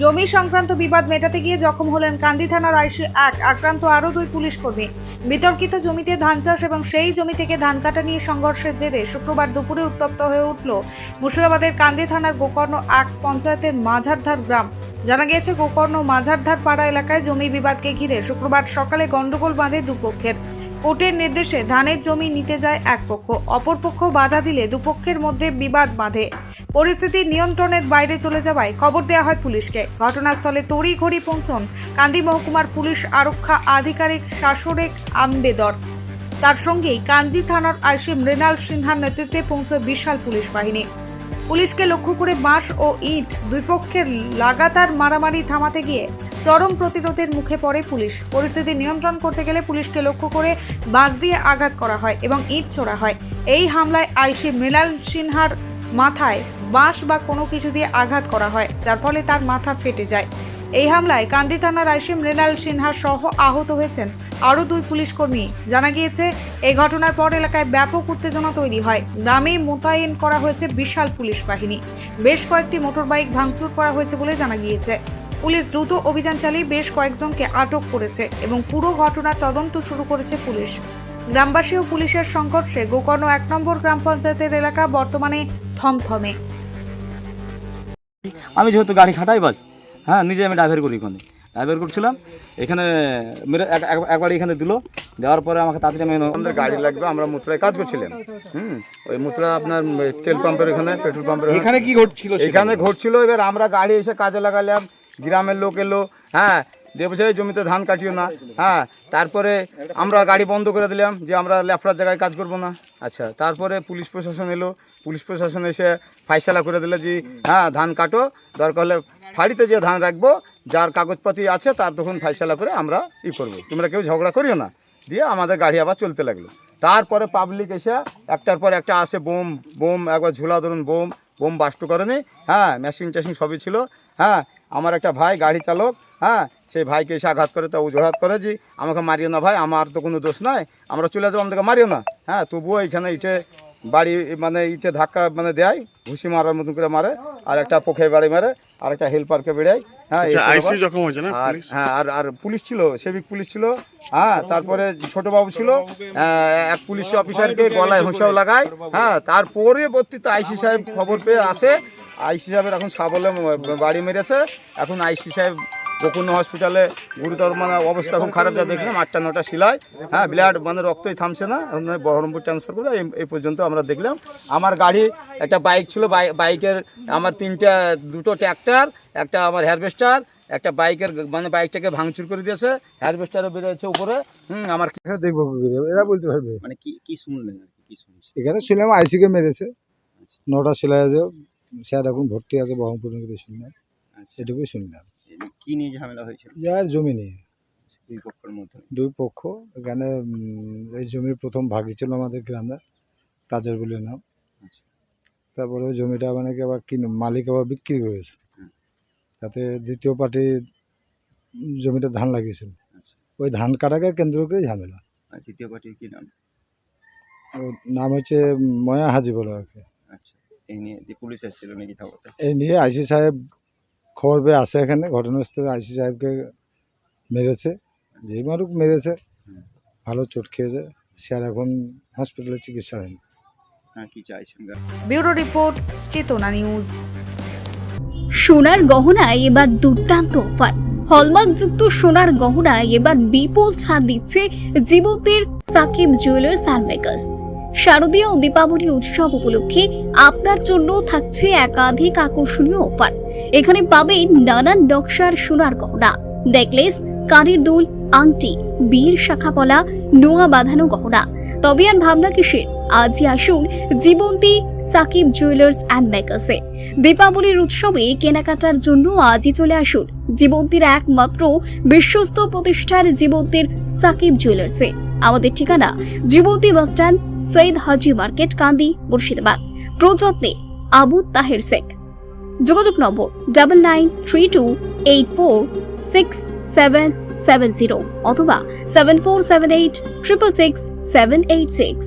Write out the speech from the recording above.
জমি সংক্রান্ত বিবাদ মেটাতে গিয়ে জখম হলেন কান্দি থানার আইসি এক আক্রান্ত আরও দুই পুলিশ কর্মী। বিতর্কিত জমিতে ধান চাষ এবং সেই জমি থেকে ধান কাটা নিয়ে সংঘর্ষের জেরে শুক্রবার দুপুরে উত্তপ্ত হয়ে উঠল মুর্শিদাবাদের কান্দি থানার গোকর্ণ এক পঞ্চায়েতের মাঝারধার গ্রাম। জানা গিয়েছে, গোকর্ণ মাঝারধার পাড়া এলাকায় জমি বিবাদকে ঘিরে শুক্রবার সকালে গন্ডগোল বাঁধে দুপক্ষের। কোর্টের নির্দেশে ধানের জমি নিতে যায় এক পক্ষ। অপর পক্ষ বাধা দিলে দুপক্ষের মধ্যে বিবাদ বাঁধে। পরিস্থিতি নিয়ন্ত্রণের বাইরে চলে যাওয়ায় খবর দেওয়া হয় পুলিশকে। ঘটনাস্থলে তড়িঘড়ি পৌঁছন কান্দি মহকুমার পুলিশ আরক্ষা আধিকারিক শাসরেক আম্বেদর। তার সঙ্গেই কান্দি থানার আইসি মৃণাল সিনহার নেতৃত্বে পৌঁছয় বিশাল পুলিশ বাহিনী। পুলিশকে লক্ষ্য করে বাঁশ ও ইট দুই পক্ষের লাগাতার মারামারি থামাতে গিয়ে চরম প্রতিরোধের মুখে পড়ে পুলিশ। পরিস্থিতি নিয়ন্ত্রণ করতে গেলে পুলিশকে লক্ষ্য করে বাঁশ দিয়ে আঘাত করা হয় এবং ইট ছোড়া হয়। এই হামলায় আইসি মৃণাল সিনহার মাথায় বাঁশ বা কোনো কিছু দিয়ে আঘাত করা হয়, যার ফলে তার মাথা ফেটে যায়। এই হামলায় কান্দি থানার আইসি মৃণাল সিনহা সহ আহত হয়েছেন আরও দুই পুলিশ কর্মী। জানা গিয়েছে, এই ঘটনার পর এলাকায় ব্যাপক উত্তেজনা তৈরি হয়। গ্রামে মোতায়েন করা হয়েছে বিশাল পুলিশ বাহিনী। বেশ কয়েকটি মোটরবাইক ভাঙচুর করা হয়েছে বলে জানা গিয়েছে। পুলিশ দ্রুত অভিযান চালিয়ে বেশ কয়েকজনকে আটক করেছে এবং পুরো ঘটনার তদন্ত শুরু করেছে পুলিশ। গ্রামবাসী ও পুলিশের সংঘর্ষে গোকর্ণ এক নম্বর গ্রাম পঞ্চায়েতের এলাকা বর্তমানে থমথমে। আমি যেহেতু গাড়ি খাটাই বাস হ্যাঁ নিজে আমি ড্রাইভার করি ওখানে। ড্রাইভার করছিলাম এখানে মেরে এক- এক- একবার এখানে দিল দেওয়ার পরে আমাকে তাড়াতাড়ি আমি আমাদের গাড়ি লাগবে আমরা মুত্রায় কাজ করছিলাম। হুম ওই মুত্রা আপনার তেল পাম্পের এখানে পেট্রোল পাম্পের এখানে কি ঘটছিল এখানে ঘটছিল এবার আমরা গাড়ি এসে কাজে লাগালাম। গ্রামের লোক এলো হ্যাঁ দিয়ে বলছে জমিতে ধান কাটিও না। হ্যাঁ তারপরে আমরা গাড়ি বন্ধ করে দিলাম, যে আমরা লেফড়ার জায়গায় কাজ করব না। আচ্ছা তারপরে পুলিশ প্রশাসন এলো। পুলিশ প্রশাসন এসে ফাইসালা করে দিল যে হ্যাঁ ধান কাটো, দরকার হলে ফাড়িতে যে ধান রাখব, যার কাগজপাতি আছে, তার তখন ফাইসালা করে আমরা ই করব। তোমরা কেউ ঝগড়া করিও না। দিয়ে আমাদের গাড়ি আবার চলতে লাগল। তারপরে পাবলিক এসে একটার পর একটা আসে, বোম বোম, একবার ঝোলা ধরুন, বোম বোম বাস্ট করেনি। হ্যাঁ মেশিন টেশিন সবই ছিল। হ্যাঁ আমার একটা ভাই গাড়ি চালক হ্যাঁ সেই ভাইকে এসে আঘাত করে, তা উজোহাত করে যে আমাকে মারিও না ভাই, আমার তো কোনো দোষ নাই, আমরা চলে যাব, আমাদেরকে মারিও না। হ্যাঁ তবুও এখানে ইটে বাড়ি মানে ইটে ধাক্কা মানে দেয়। ঘুষি মারার মতন করে মারে আর একটা পোখে বাড়ি মারে আর একটা হেল্পারকে বেড়ায় হ্যাঁ জখম হয়েছে না পুলিশ? হ্যাঁ আর আর পুলিশ ছিল সেবিক পুলিশ ছিল হ্যাঁ তারপরে ছোট বাবু ছিল এক পুলিশ অফিসারকে গলায় হোঁসাও লাগায় হ্যাঁ তার পরবর্তীতে আইসি সাহেব খবর পেয়ে আসে আইসি সাহেবের এখন সাবলে বাড়ি মেরেছে এখন আইসি সাহেব গোকুন্ন হসপিটালে গুরুতর মানে অবস্থা খুব খারাপ যা দেখলাম আটটা নটা সিলাই হ্যাঁ ব্লাড মানে রক্তই থামছে না বহরমপুর ট্রান্সফার করে এই- পর্যন্ত আমরা দেখলাম। আমার গাড়ি একটা বাইক ছিল বাই- বাইকের আমার তিনটা দুটো ট্র্যাক্টর একটা আমার হারভেস্টার একটা বাইকের মানে বাইকটাকে ভাঙচুর করে দিয়েছে হারভেস্টারও বেরোচ্ছে উপরে। হুম আমার দেখব এরা বলতে পারবে। মানে কি কি শুনলেন আর কি শুনছি? এখানে শুনলাম আইসিকে মেরেছে। নটা সেলাই আছে স্যার এখন ভর্তি আছে বহরমপুর শুনলাম আচ্ছা। এটুকুই শুনলাম। কি নিয়ে ঝামেলা হয়েছিল? যার জমি নিয়ে। দুই পক্ষের মধ্যে। দুই পক্ষ এখানে এই জমির প্রথম ভাগি ছিল আমাদের গ্রামে তাজের বলে নাম। আচ্ছা। তারপরে ওই জমিটা মানে কি আবার কিনে মালিক আবার বিক্রি করেছে। তাতে দ্বিতীয় পার্টি জমিটা ধান লাগিয়েছিল। আচ্ছা। ওই ধান কাটাকে কেন্দ্র করে ঝামেলা। দ্বিতীয় পার্টির কি নাম? ওর নাম হচ্ছে ময়া হাজি বলে ওকে। আচ্ছা। এই নিয়ে পুলিশ এসেছিল নাকি থাকতে এই নিয়ে আইসি সাহেব খবর পেয়ে আসে এখানে ঘটনাস্থলে আইসি সাহেবকে মেরেছে যেই মারুক মেরেছে ভালো চোট খেয়েছে স্যার এখন হসপিটালে চিকিৎসাধীন। হ্যাঁ কি চাইছেন? Bureau report Chetana news. সোনার গহনায় এবার দুর্দান্ত অফার। হলমার্কযুক্ত সোনার গহনায় এবার বিপুল ছাড় দিচ্ছে জীবতের সাকিব জুয়েলার্স অ্যান্ড মেকার্স শারদীয় দীপাবলি উৎসব উপলক্ষে আপনার জন্য থাকছে একাধিক আকর্ষণীয় অফার। এখানে পাবেন নানান নকশার সোনার গহনা, নেকলেস, কানের দুল, আংটি, বীর শাখাপলা, নোয়া বাঁধানো গহনা। তবে আর ভাবনা কিসের? আজই আসুন জীবন্তী সাকিব জুয়েলার্স অ্যান্ড মেকার্সে দীপাবলির উৎসবে কেনাকাটার জন্য আজই চলে আসুন জীবন্তীর একমাত্র বিশ্বস্ত প্রতিষ্ঠান জীবন্তীর সাকিব জুয়েলার্সে আমাদের ঠিকানা Jibanti bus stand Syed Haji market, Kandi, Murshidabad. প্রযত্নে Abu Taher Sheikh. যোগাযোগ নম্বর double nine three two eight four six seven seven zero অথবা seven four seven eight triple six seven eight six